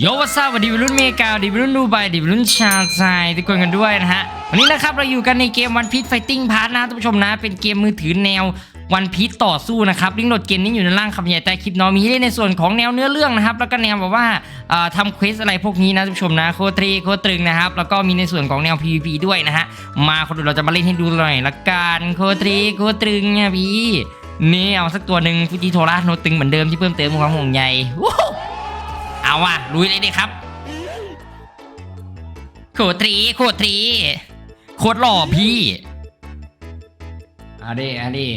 โยวัสวัสดีวรุ่นเมกาวัสดีวรุ่นดูไบวัสดีวรุ่นชาวไทยทุกคนกันด้วยนะฮะ วันนี้นะครับเราอยู่กันในเกมวันพี e ไฟติ้งพาร์ทนะท่านผู้ชมนะ เป็นเกมมือถือแนววันพี e ต่อสู้นะครับลิงก์โหลดเกมนี้อยู่ในล่างคำใหญ่ใต้คลิปเน้องมีให้เล่นในส่วนของแนวเนื้อเรื่องนะครับ แล้วก็แนวแบบว่าทำเควสอะไรพวกนี้นะท่านผู้ชมนะ โคตรีโคตรึงนะครับ แล้วก็มีในส่วนของแนว PVP ด้วยนะฮะ มาคนดูเราจะมาเล่นให้ดูหน่อยละกันโคตรีโคตรึงเนี่ยพี่นี่เอาสักตัวหนึ่งฟูจิโทราโนตึงเหมือนเดิมที่เพิ่มเติมความห่วงใยวู้ฮู้ เอาว่ะลุยเลยดิครับโคตรีโคตรีโคตรหล่อพี่อะดิอะดิ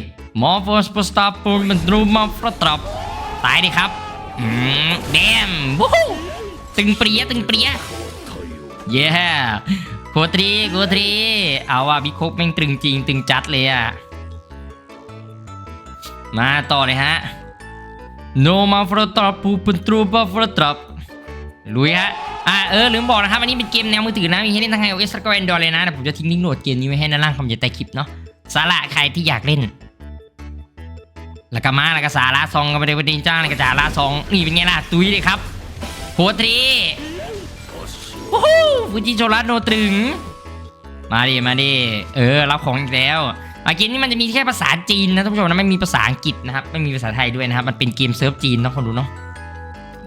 มอร์ฟอสปสตาปูนมันรูมาฟรตรับตายดิครับอืมเดมวู้ฮู้ตึงเปรี้ยตึงเปรี้ยเย้โคตรีโคตรีเอาว่ะบิ๊กโคกแม่งตึงจริงตึงจัดเลยอะมาต่อเลยฮะ No มาฟรตรับปูเป็นตรูมาฟรตรับ ลุยฮะ อ่าเออลืมบอกนะครับอันนี้เป็นเกมแนวมือถือนะ มีให้เล่นทั้ง iOS แล้วก็ Android เลยนะแต่ผมจะทิ้งลิงก์โหลดเกมนี้ไว้ให้ในล่างคำใต้คลิปเนาะสาระใครที่อยากเล่น แล้วก็มาแล้วก็สาระซองก็ไม่ได้เป็นจ้างแล้วก็สาระซองนี่เป็นไงล่ะตุ้ยเลยครับโคตรีวู้ฮู้ฟูจิโชระโนตรึง มาดิมาดิเออรับของอีกแล้วอะเกมนี้มันจะมีแค่ภาษาจีนนะท่านผู้ชมนะไม่มีภาษาอังกฤษนะครับไม่มีภาษาไทยด้วยนะครับมันเป็นเกมเซิร์ฟจีนนะคนดูเนาะ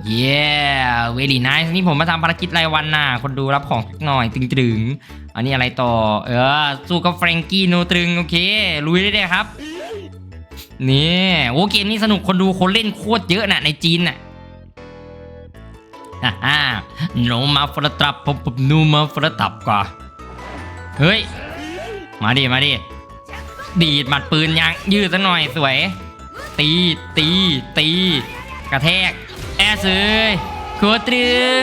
เย้เวลี่ไนส์นี่ผมมาทำภารกิจรายวันน่ะ คนดูรับของหน่อยตึงตึงๆอันนี้อะไรต่อ เออ สู้กับแฟรงกี้โนตรึง โอเค ลุยได้เลยครับ นี่โอ้เกมนี้สนุกคนดูคนเล่นโคตรเยอะน่ะในจีนน่ะอ่าฮ่าโนมาฟรตรับผมผมนูมาฟรตับกว่า เฮ้ย มาดิ มาดิ ดีดหมัดปืนยางยืดซะหน่อยสวย ตี ตี ตี กระแทก แอสเอ้ยขวดตรึง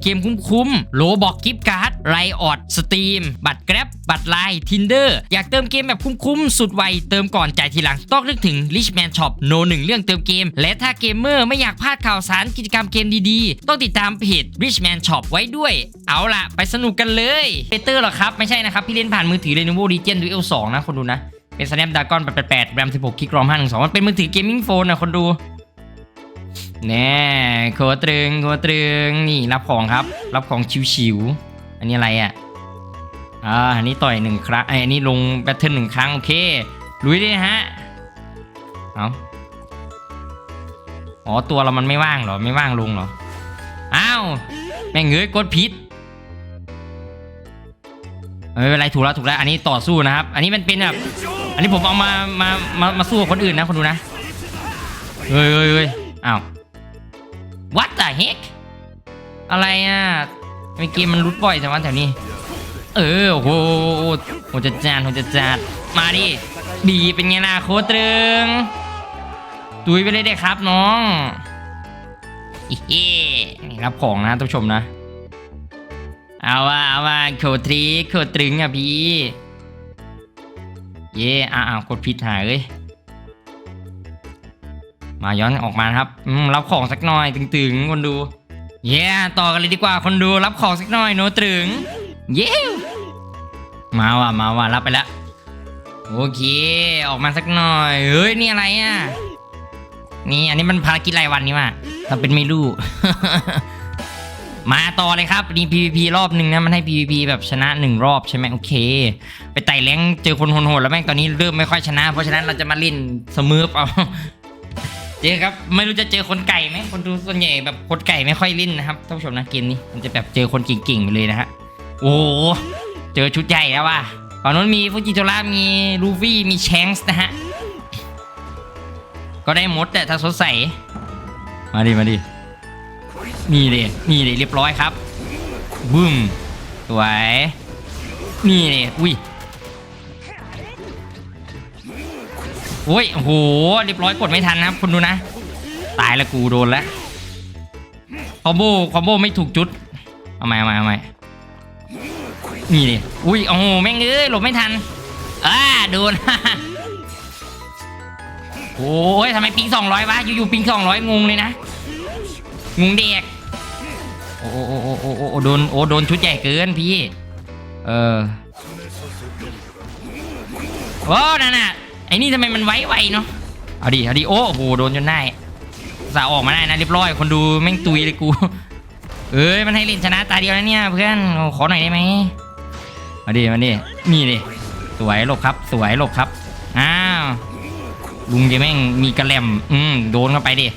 เกมคุ้มๆโลบอกกิฟต์การ์ดไรออดสตรีมบัตรแกร็บบัตรไลน์ทินเดอร์อยากเติมเกมแบบคุ้มๆสุดไวเติมก่อนจ่ายทีหลังต้องนึกถึง Richman Shop โนหนึ่งเรื่องเติมเกม และถ้าเกมเมอร์ไม่อยากพลาดข่าวสารกิจกรรมเกมดีๆ ต้องติดตามเพจ Richman Shop ไว้ด้วย เอาล่ะ ไปสนุกกันเลยเปเตอร์หรอครับ ไม่ใช่นะครับ พี่เล่นผ่านมือถือ Lenovo Legion Duel 2 นะ คนดูนะ เป็น Snapdragon 888 RAM 16 g b ROM 512 มันเป็นมือถือเกมมิ่งโฟนนะคนดู แน่โคตรึงโคตรึงนี่รับของครับ รับของชิวๆอันนี้อะไรอะอ่าอันนี้ต่อยหนึ่งครั้งไอยอันนี้ลงแบทเทิลหนึ่งครั้งโอเคลุยด้ฮะเอาอ๋อตัวเรามันไม่ว่างเหรอไม่ว่างลงเหรออ้าวแม่งเงยกดผิดไม่เป็นไรถูกแล้วถูกแล้วอันนี้ต่อสู้นะครับ อันนี้มันเป็นแบบอันนี้ผมเอามามามามาสู้กับคนอื่นนะคนดูนะเฮ้ยเฮ้ยเฮ้ยอ้าว What the heck อะไรอะทำไมเกมมันรุดบ่อยจังวะแถวนี้ เออโอ้โหโหจะจานโหจะจัดมาดิดีเป็นไงล่ะโคตรึงตุยไปเลยเด็กครับน้องเฮ้นี่รับของนะท่านผู้ชมนะ เอาว่าเอาว่าโคตรีโคตรตรึงอะพี่ เย่อ้าวกดผิดหายเลย มาย้อนออกมาครับรับของสักหน่อยตึงๆคนดูเย้ต่อกันเลยดีกว่าคนดูรับของสักหน่อยโนตึงเย้มาว่ะมาว่ะรับไปแล้วโอเคออกมาสักหน่อยเฮ้ยนี่อะไรอะนี่อันนี้มันภารกิจรายวันนี่ว่ะทำเป็นไม่รู้มาต่อเลยครับนี่ PVP รอบหนึ่งนะมันให้ PVP แบบชนะหนึ่งรอบใช่ไหมโอเค ไปไต่แรงเจอคนโหดๆแล้วแม่งตอนนี้เริ่มไม่ค่อยชนะ เพราะฉะนั้นเราจะมาเล่นเสมอเอา เจอครับไม่รู้จะเจอคนไก่ไหมคนดูส่วนใหญ่แบบคนไก่ไม่ค่อยเล่นนะครับท่านผู้ชมนะเกมนี้มันจะแบบเจอคนเก่งๆไปเลยนะฮะโอ้เจอชุดใหญ่แล้วว่ะฝั่งนู้นมีฟูจิโทระมีลูฟี่มีแชงส์นะฮะก็ได้หมดแต่ถ้าสดใสมาดิมาดินี่เลยนี่เลยเรียบร้อยครับบึ้มสวยนี่เลยอุ้ย โอ้ยโอ้โหเรียบร้อยกดไม่ทันนะครับคุณดูนะ ตายแล้วกูโดนแล้วคอมโบคอมโบไม่ถูกจุดเอาใหม่เอาใหม่เอาใหม่นี่ดิอุ้ยโอ้โหแม่งเอ้ยหลบไม่ทันอ่าโดนโอ้ยทำไมปิงสองร้อยวะอยู่ๆปิงสองร้อยงงเลยนะงงเด็กโอ้โอ้โอ้โอ้โอ้โอ้โดนโอ้โดนชุดใหญ่เกินพี่ เออโอ้นั่นน่ะ ไอ้นี่ทำไมมันไวไวเนาะเอาดิเอาดิโอ้โหโดนจนได้สาออกมาได้นะเรียบร้อยคนดูแม่งตุยเลยกู เอ้ยมันให้เล่นชนะตาเดียวนะเนี่ยเพื่อนขอหน่อยได้ไหมมาดิมาดินี่ดิสวยหลบครับ สวยหลบครับอ้าวลุงจะแม่งมีกระแลมอืมโดนเข้าไปดิ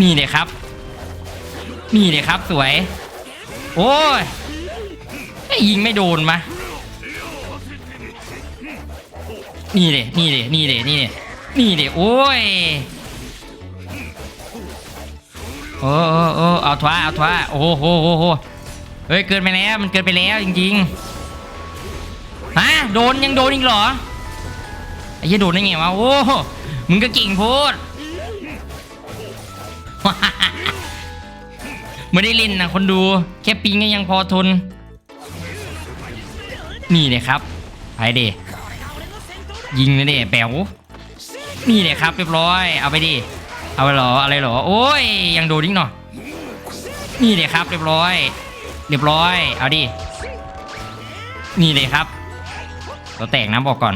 นี่เลยครับ นี่เลยครับสวย โอ้ยยิงไม่โดนมา นี่เลยนี่เลยนี่เลยนี่เลยนี่เดี๋ยโอ้ยโอ้โอ้โอ้เอาทว่าเอาทว่าโอ้โหโอ้โหเฮ้ยเกินไปแล้วมันเกินไปแล้วจริงๆฮะโดนยังโดนอีกเหรอไอ้เหี้ยโดนได้ไงวะโอ้มึงก็เก่งโพดไม่ได้เล่นนะคนดู แค่ปิงก็ยังพอทน นี่เลยครับไปเด ยิงเลยเดแป๋วนี่เลยครับเรียบร้อย เอาไปดิ เอาไปหรอ อะไรหรอ โอ้ย ยังโดนอีกหน่อย นี่เลยครับเรียบร้อย เรียบร้อย เอาดิ นี่เลยครับ เราแตกน้ำบอกก่อน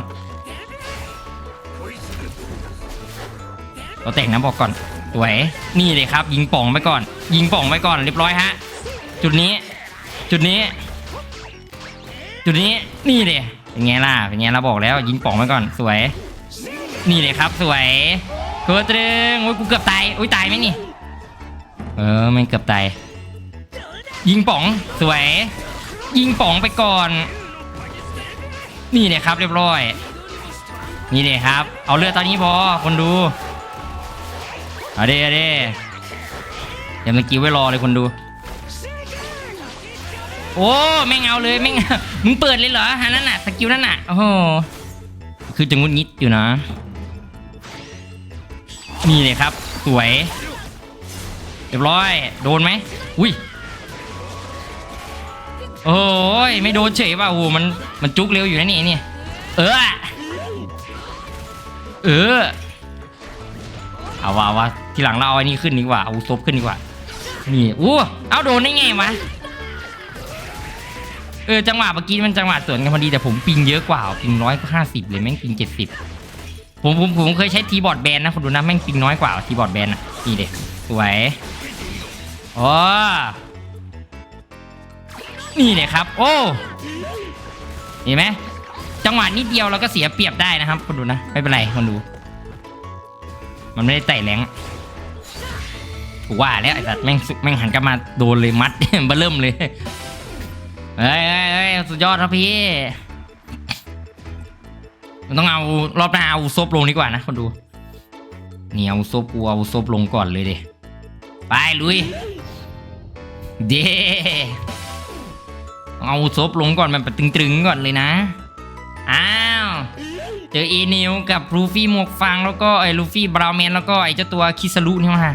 เราแตกน้ำบอกก่อนสวย นี่เลยครับ ยิงป่องไปก่อน ยิงป่องไปก่อน เรียบร้อยฮะ จุดนี้ จุดนี้ จุดนี้ นี่เลย เป็นไงล่ะ เป็นไงเราบอกแล้วยิงป่องไปก่อนสวย นี่เลยครับสวยตัวตรึงโอ้ยกูเกือบตายโอ้ยตายไหมนี่ เออไม่เกือบตายยิงป๋องสวย ยิงป๋องไปก่อน นี่เลยครับเรียบร้อย นี่เลยครับ เอาเลือดตอนนี้พอคนดูเอาเด้เอาเด้เดี๋ยวมื่อกี้ไว้รอเลยคนดู โอ้แม่เอาเลยแม่งมึงเปิดเลยเหรอฮะนั่นน่ะสกิลนั่นน่ะโอ้โหคือจะงุดงิดอยู่นะนี่เลยครับ สวยเรียบร้อย โดนไหมอุ้ยโอ้ยไม่โดนเฉยว่ะโอ้มันมันจุกเร็วอยู่นะนี่เนี่ยเออเออเอาว่าว่าทีหลังเราเอาไอ้นี่ขึ้นดีกว่าเอาซบขึ้นดีกว่านี่อู้เอาโดนได้ไงวะ เออจังหวะเมื่อกี้มันจังหวะสวนกันพอดีแต่ผมปิงเยอะกว่าปิงร้อยห้าสิบเลยแม่งปิงเจ็ดสิบผมผมผมเคยใช้ทีบอร์ดแบนนะคุณดูนะแม่งปิงน้อยกว่าทีบอร์ดแบนอะนี่เด็กสวยโอ้นี่เลยครับ โอ้เห็นไหมจังหวะนิดเดียวเราก็เสียเปรียบได้นะครับคุณดูนะไม่เป็นไรคุณดู มันไม่ได้ไต่แรงว่าแล้วไอ้สัตว์แม่งแม่งหันกลับมาโดนเลยมัดเบเริ่มเลย เฮ้ยเฮ้ยเฮ้ยสุดยอดครับพี่มันต้องเอารอบหน้าเอาซบลงดีกว่านะคนดูเนี่เอาซบกูเอาซบลงก่อนเลยดิไปลุยเด้เอาซบลงก่อนมันตึงๆก่อนเลยนะอ้าวเจอเอนิวกับลูฟี่หมวกฟางแล้วก็ไอ้ลูฟี่บราวแมนแล้วก็ไอ้เจ้าตัวคิสรุนี่มา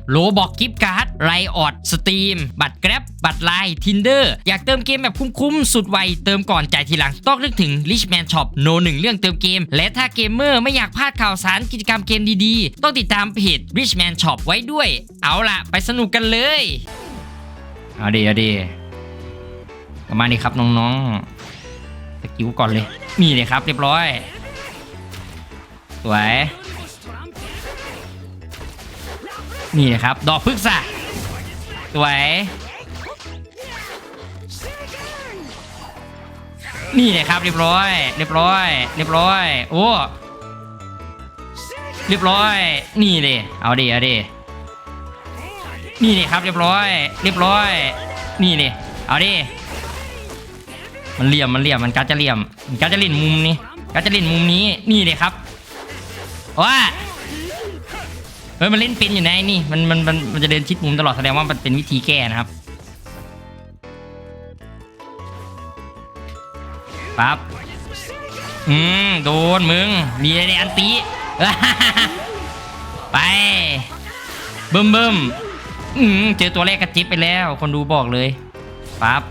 โลบอกกิฟต์การ์ดไรออดสตรีมบัตรแกร็บบัตรไลน์ทินเดอร์อยากเติมเกมแบบคุ้มๆ สุดไว เติมก่อนจ่ายทีหลัง ต้องนึกถึง Richman Shop โนหนึ่งเรื่องเติมเกม และถ้าเกมเมอร์ไม่อยากพลาดข่าวสารกิจกรรมเกมดีๆ ต้องติดตามเพจ Richman Shop ไว้ด้วย เอาล่ะ ไปสนุกกันเลย เอาดีเอาดีประมาณนี้ครับน้องๆสกิลก่อนเลยนี่เลยครับเรียบร้อย สวย นี่นะครับ ดอกพฤกษะสวยนี่เลยครับเรียบร้อย เรียบร้อย เรียบร้อย โอ้เรียบร้อย นี่เลยเอาดิเอาดินี่นี่ครับเรียบร้อย เรียบร้อย นี่นี่เอาดิมันเหลี่ยมมันเหลี่ยมมันการจะเหลี่ยมการจะเล่นมุมนี้การจะเล่นมุมนี้นี่เลยครับว้า ฮ้ยมันเล่นเป็นอยู่ในะไอ้นี่มันมันมันมันจะเดินชิดมุมตลอดแสดงว่ามันเป็นวิธีแก้นะครับปั๊บอืมโดนมึงมีอะไรอันตีไปเบิ่มเบิ่มอืมเจอตัวแรกกระจิบไปแล้ว คนดูบอกเลยปั๊บ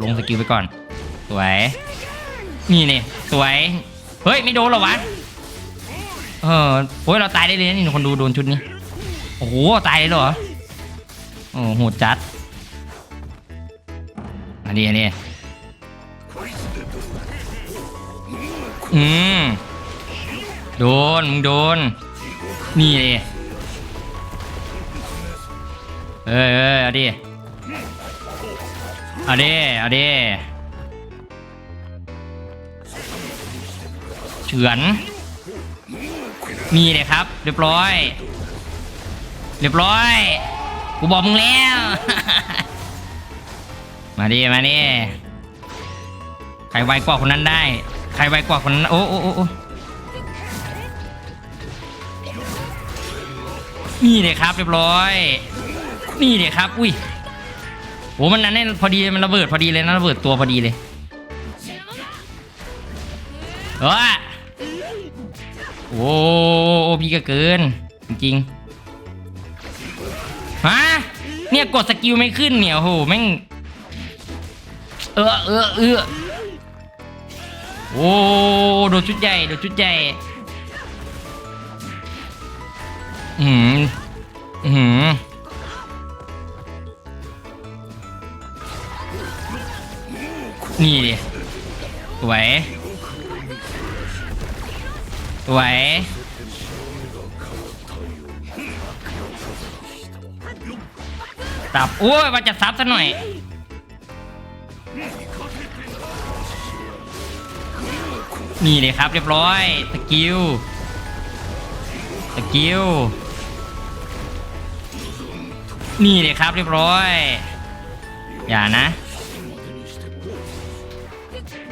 ลงสกิลไปก่อน สวย นี่เนี่ยสวย เฮ้ย ไม่โดนหรอวะ เออโอ้ยเราตายได้เลยนะนี่คนดูโดนชุดนี้ อ้โหตายเลยเหรอโอ้โหดจัด อันนี้อันนี้อืมโดนมึงโดน นี่เลยเอ้ยเอ้ยเอาดิเอาดิเอาดิเฉือนนี่เลยครับ เรียบร้อย รียบร้อย กูบอกมึงแล้ว มาดิ มาดิใครไวกว่าคนนั้นได้ ใครไวกว่าคนนั้น โอ้โอ้โอ้นี่เลยครับ เรียบร้อย นี่เลยครับ อุ้ยโอ้มันนั้นเนี่ยพอดีมันระเบิดพอดีเลยนะระเบิดตัวพอดีเลยเออโอ้โอ้พี่ก็เกิน จริงๆ ฮะเนี่ยกดสกิลไม่ขึ้นเนี่ยโหแม่งเออเออเออโอ้โดนชุดใหญ่โดนชุดใหญ่อืมอืมนี่ดิสวยสวย ตับโอ้ยว่าจะซับซะหน่อย นี่เลยครับเรียบร้อยสกิลสกิลนี่เลยครับเรียบร้อย อย่านะ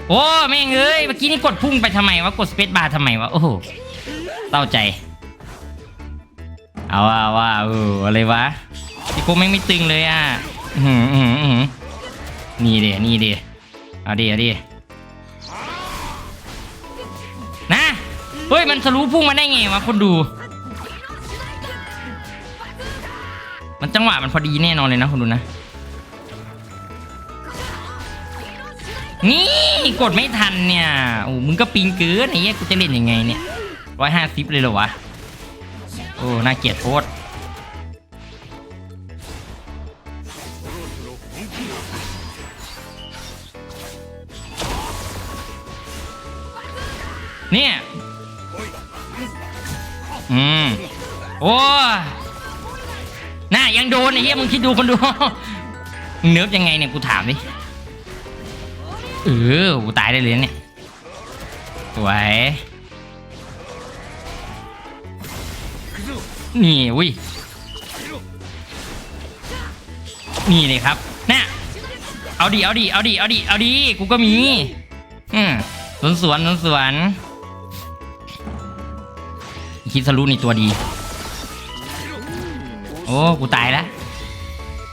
โอ้แม่งเอ้ยเมื่อกี้นี่กดพุ่งไปทำไมวะกดสเปซบาร์ทำไมวะโอ้โหเศร้าใจ เอาว่าเอาว่าเอออะไรวะ พี่โกแม่งไม่ตึงเลยอะอื้อหืออื้อหืออื้อหือนี่เดีนี่เดีเอาดิเอาดินะเฮ้ยมันทะลุพุ่งมาได้ไงวะคนดู มันจังหวะมันพอดีแน่นอนเลยนะคนดูนะ นี่กดไม่ทันเนี่ยโอ้มึงก็ปิงเกินไอ้เหี้ยกูจะเล่นยังไงเนี่ยร้อยห้าสิบเลยเหรอวะ โอ้น่าเกลียดโคตร เนี่ย อืม โอ้น่ายังโดนไอ้เหี้ยมึงคิดดูคนดูมึงเนิร์ฟยังไงเนี่ยกูถามดิ เออ กูตายได้เลยเนี่ยสวยนี่อุ้ยนี่เลยครับน่ะเอาดิเอาดิเอาดิเอาดิเอาดิกูก็มี อืมสวนสวนสวนสวน คิดสรุปนี่ตัวดี โอ้กูตายแล้ว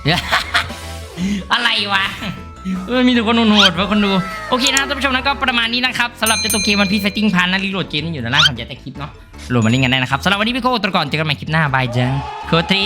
เดี๋ยวอะไรวะเออมีแต่คนโหดๆวะคนดู โอเคนะท่านผู้ชมนะก็ประมาณนี้นะครับสำหรับเจ้าตัวเกมวันพีเซตติ้งพันนะรีโหลดเกมนี่อยู่ในล่างคำแจ้งแต่คลิปเนาะโหลดมาเล่นกันได้นะครับสำหรับวันนี้พี่โก้ตัวก่อนเจอกันใหม่คลิปหน้าบายจังโคตรี